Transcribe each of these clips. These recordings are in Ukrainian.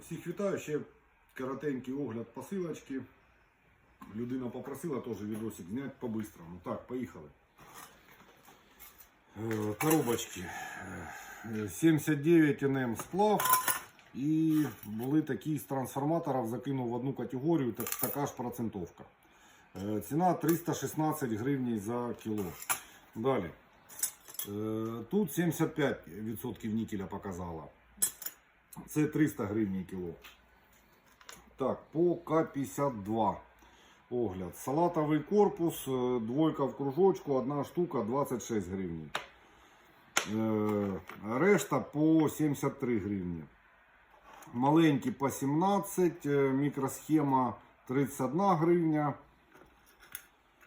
Всіх вітаю, ще коротенький огляд посилочки. Людина попросила теж відосик зняти по-бистрому. Так, поїхали. Е, Коробочки. Е, 79 НМ сплав. І були такі з трансформаторів, закинув в одну категорію, так, така ж процентовка. Е, Ціна 316 гривень за кіло. Далі. Е, Тут 75% нікеля показала. Це 300 гривень кіло. Так, по К-52 огляд. Салатовий корпус, е, двойка в кружочку, одна штука 26 гривень. Е, Решта по 73 гривні. Маленькі по 17, е, мікросхема 31 гривня.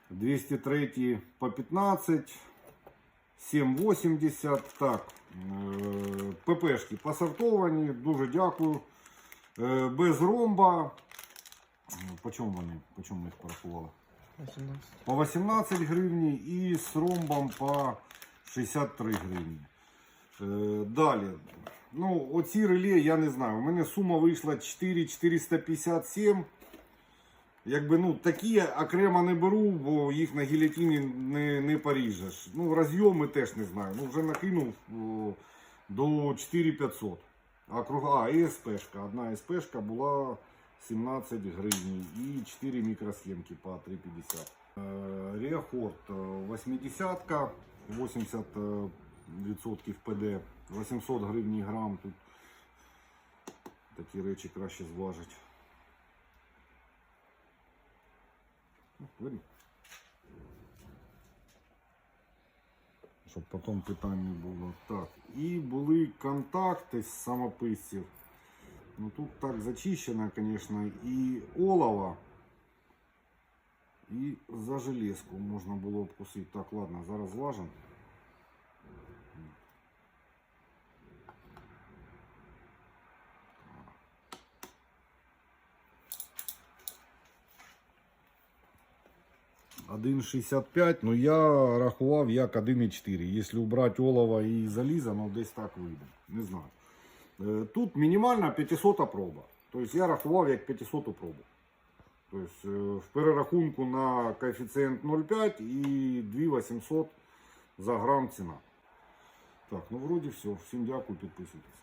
203 по 15. 7,80. Так, е, ППшки посортовані, дуже дякую. Е, Без ромба. По чому вони? По чому ми їх порахували? 18. По 18 гривні і з ромбом по 63 гривні. Е, Далі. Ну, оці реле я не знаю. У мене сума вийшла 4,457. Якби ну такі окремо не беру, бо їх на гілятині не, не поріжеш. Ну, розйоми теж не знаю. Ну, вже накинув до 4500. А круга, а і СПшка. Одна СПшка була 17 гривень і 4 мікросхемки по 3,50. Е, Реахорд е, 80 80 е, відсотків ПД, 800 гривень грам. Тут такі речі краще зважить. Вирі. Щоб потім питання було. Так. И были контакты с самописців. Ну тут так зачищено, конечно, и олово, и за железку можно было обкусити. Так, ладно, зараз лажем. 1,65, ну я рахував як 1,4. Якщо убрати олова і заліза, ну десь так вийде. Не знаю. Е, тут мінімальна 500 проба. Тобто я рахував як 500 пробу. Тобто е, В перерахунку на коефіцієнт 0,5 і 2800 за грам ціна. Так, ну вроді все. Всім дякую, підписуйтесь.